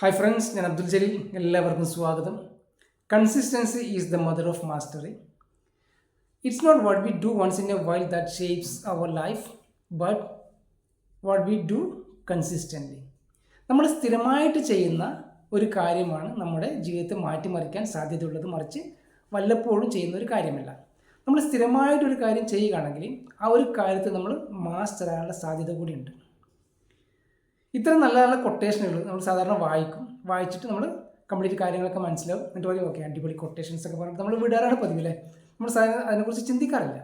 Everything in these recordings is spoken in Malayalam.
ഹായ് ഫ്രണ്ട്സ് ഞാൻ അബ്ദുൽ ജലീൽ. എല്ലാവർക്കും സ്വാഗതം. Consistency is the mother of mastery it's not what we do once in a while that shapes our life but what we do consistently നമ്മൾ സ്ഥിരമായിട്ട് ചെയ്യുന്ന ഒരു കാര്യമാണ് നമ്മുടെ ജീവിതത്തെ മാറ്റിമറിക്കാൻ സാധ്യതയുള്ളത് മറിച്ച് വല്ലപ്പോഴും ചെയ്യുന്ന ഒരു കാര്യമല്ല. നമ്മൾ സ്ഥിരമായിട്ടൊരു കാര്യം ചെയ്യുകയാണെങ്കിൽ ആ ഒരു കാര്യത്തെ നമ്മൾ മാസ്റ്ററാകാനുള്ള സാധ്യത കൂടിയുണ്ട്. ഇത്ര നല്ല നല്ല കൊട്ടേഷനുകൾ നമ്മൾ സാധാരണ വായിക്കും. വായിച്ചിട്ട് നമ്മൾ കംപ്ലീറ്റ് കാര്യങ്ങളൊക്കെ മനസ്സിലാവും. എന്നിട്ട് പറയും ഓക്കെ അടിപൊളി കൊട്ടേഷൻസ് ഒക്കെ പറഞ്ഞിട്ട് നമ്മൾ വിടാറാണ് പതിവില്ലേ നമ്മൾ അതിനെക്കുറിച്ച് ചിന്തിക്കാറില്ല.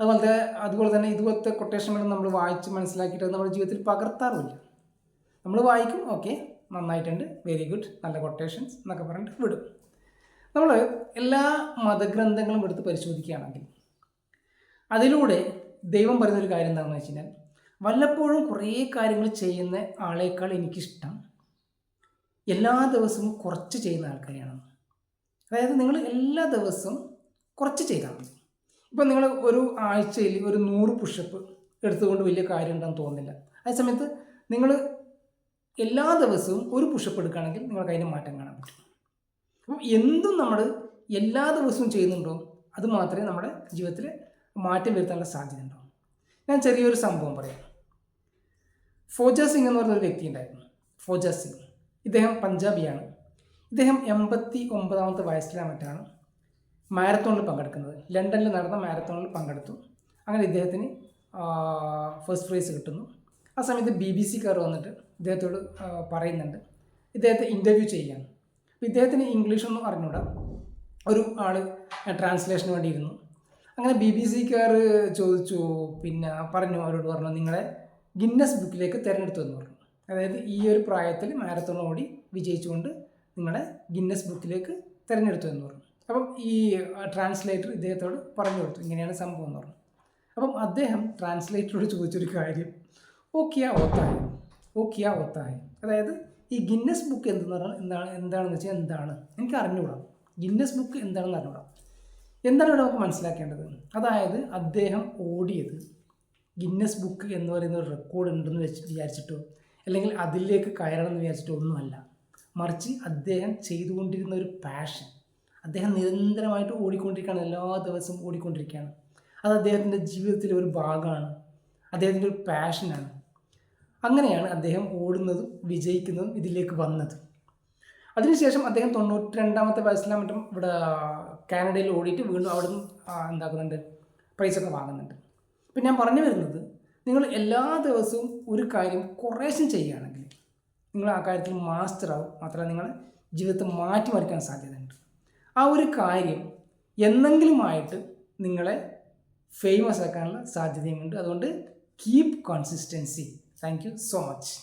അതുപോലത്തെ അതുപോലെ തന്നെ ഇതുപോലത്തെ കൊട്ടേഷനുകൾ നമ്മൾ വായിച്ച് മനസ്സിലാക്കിയിട്ട് നമ്മുടെ ജീവിതത്തിൽ പകർത്താറുമില്ല നമ്മൾ വായിക്കും ഓക്കെ നന്നായിട്ടുണ്ട് വെരി ഗുഡ് നല്ല കൊട്ടേഷൻസ് എന്നൊക്കെ പറഞ്ഞിട്ട് വിടും. നമ്മൾ എല്ലാ മതഗ്രന്ഥങ്ങളും എടുത്ത് പരിശോധിക്കുകയാണെങ്കിൽ അതിലൂടെ ദൈവം പറയുന്നൊരു കാര്യം എന്താണെന്ന് വെച്ച് കഴിഞ്ഞാൽ വല്ലപ്പോഴും കുറേ കാര്യങ്ങൾ ചെയ്യുന്ന ആളേക്കാൾ എനിക്കിഷ്ടം എല്ലാ ദിവസവും കുറച്ച് ചെയ്യുന്ന ആൾക്കാരെയാണ്. അതായത് നിങ്ങൾ എല്ലാ ദിവസവും കുറച്ച് ചെയ്താൽ മതി. ഇപ്പം നിങ്ങൾ ഒരു ആഴ്ചയിൽ ഒരു നൂറ് പുഷപ്പ് എടുത്തുകൊണ്ട് വലിയ കാര്യം ഉണ്ടെന്ന് തോന്നുന്നില്ല. അതേസമയത്ത് നിങ്ങൾ എല്ലാ ദിവസവും ഒരു പുഷപ്പ് എടുക്കുകയാണെങ്കിൽ നിങ്ങൾക്ക് അതിന് മാറ്റം കാണാൻ പറ്റും. അപ്പം എന്തും നമ്മൾ എല്ലാ ദിവസവും ചെയ്യുന്നുണ്ടോ അത് മാത്രമേ നമ്മുടെ ജീവിതത്തിൽ മാറ്റം വരുത്താനുള്ള സാധ്യത ഉണ്ടാവും. ഞാൻ ചെറിയൊരു സംഭവം പറയാം. ഫോജ സിംഗ് എന്ന് പറഞ്ഞൊരു വ്യക്തി ഉണ്ടായിരുന്നു. ഫോജ സിംഗ്. ഇദ്ദേഹം പഞ്ചാബിയാണ്. ഇദ്ദേഹം എൺപത്തി ഒമ്പതാമത്തെ വയസ്സിലാണ് മറ്റാണ് മാരത്തോണിൽ പങ്കെടുക്കുന്നത്. ലണ്ടനിൽ നടന്ന മാരത്തോണിൽ പങ്കെടുത്തു. അങ്ങനെ ഇദ്ദേഹത്തിന് ഫസ്റ്റ് പ്രൈസ് കിട്ടുന്നു. ആ സമയത്ത് ബി ബി സിക്കാർ വന്നിട്ട് ഇദ്ദേഹത്തോട് പറയുന്നുണ്ട്. ഇദ്ദേഹത്തെ ഇന്റർവ്യൂ ചെയ്യാൻ. അപ്പോൾ ഇദ്ദേഹത്തിന് ഇംഗ്ലീഷൊന്നും അറിഞ്ഞൂടാ. ഒരു ആൾ ട്രാൻസ്ലേഷന് വേണ്ടി ഇരുന്നു. അങ്ങനെ ബി ബി സിക്കാർ ചോദിച്ചു പിന്നെ പറഞ്ഞു അവരോട് പറഞ്ഞു നിങ്ങളെ ഗിന്നസ് ബുക്കിലേക്ക് തിരഞ്ഞെടുത്തു എന്ന് പറഞ്ഞു. അതായത് ഈ ഒരു പ്രായത്തിൽ മാരത്തോൺ ഓടി വിജയിച്ചുകൊണ്ട് നിങ്ങളെ ഗിന്നസ് ബുക്കിലേക്ക് തിരഞ്ഞെടുത്തു എന്ന് പറഞ്ഞു. അപ്പം ഈ ട്രാൻസ്ലേറ്റർ ഇദ്ദേഹത്തോട് പറഞ്ഞു കൊടുത്തു. ഇങ്ങനെയാണ് സംഭവം എന്ന് പറഞ്ഞു. അപ്പം അദ്ദേഹം ട്രാൻസ്ലേറ്ററോട് ചോദിച്ചൊരു കാര്യം. ഓക്കിയ ഓത്തായി. ഓക്കിയ ഒത്തായി അതായത് ഈ ഗിന്നസ് ബുക്ക് എന്തെന്ന് പറഞ്ഞാൽ എന്താണ് എന്താണെന്ന് വെച്ചാൽ എന്താണ്? എനിക്ക് അറിഞ്ഞുകൂടാം. ഗിന്നസ് ബുക്ക് എന്താണെന്ന് അറിഞ്ഞുകൂടാം. എന്താണ് ഇവിടെ നമുക്ക് മനസ്സിലാക്കേണ്ടത്? അതായത് അദ്ദേഹം ഓടിയത് ഗിന്നസ് ബുക്ക് എന്ന് പറയുന്ന ഒരു റെക്കോർഡ് ഉണ്ടെന്ന് വെച്ച് വിചാരിച്ചിട്ടോ? അല്ലെങ്കിൽ അതിലേക്ക് കയറണം എന്ന് വിചാരിച്ചിട്ടോ? ഒന്നുമല്ല. മറിച്ച് അദ്ദേഹം ചെയ്തുകൊണ്ടിരുന്ന ഒരു പാഷൻ അദ്ദേഹം നിരന്തരമായിട്ട് ഓടിക്കൊണ്ടിരിക്കുകയാണ്. എല്ലാ ദിവസവും ഓടിക്കൊണ്ടിരിക്കുകയാണ്. അത് അദ്ദേഹത്തിന്റെ ജീവിതത്തിലെ ഒരു ഭാഗമാണ്. അദ്ദേഹത്തിന്റെ ഒരു പാഷനാണ് അങ്ങനെയാണ് അദ്ദേഹം ഓടുന്നതും വിജയിക്കുന്നതും ഇതിലേക്ക് വന്നത്. അതിനുശേഷം അദ്ദേഹം തൊണ്ണൂറ്റി രണ്ടാമത്തെ വയസ്സിലാണ് മറ്റും ഇവിടെ കാനഡയിൽ ഓടിയിട്ട് വീണ്ടും അവിടെ നിന്ന് എന്താക്കുന്നുണ്ട്? പ്രൈസൊക്കെ വാങ്ങുന്നുണ്ട്. ഇപ്പം ഞാൻ പറഞ്ഞു വരുന്നത് നിങ്ങൾ എല്ലാ ദിവസവും ഒരു കാര്യം കുറേശ്ശം ചെയ്യുകയാണെങ്കിൽ നിങ്ങൾ ആ കാര്യത്തിൽ മാസ്റ്റർ ആവും മാത്രമല്ല നിങ്ങൾ ജീവിതത്തെ മാറ്റിമറിക്കാൻ സാധ്യതയുണ്ട്. ആ ഒരു കാര്യം എന്നെങ്കിലുമായിട്ട് നിങ്ങളെ ഫേമസ് ആക്കാനുള്ള സാധ്യതയുമുണ്ട് അതുകൊണ്ട് keep consistency thank you so much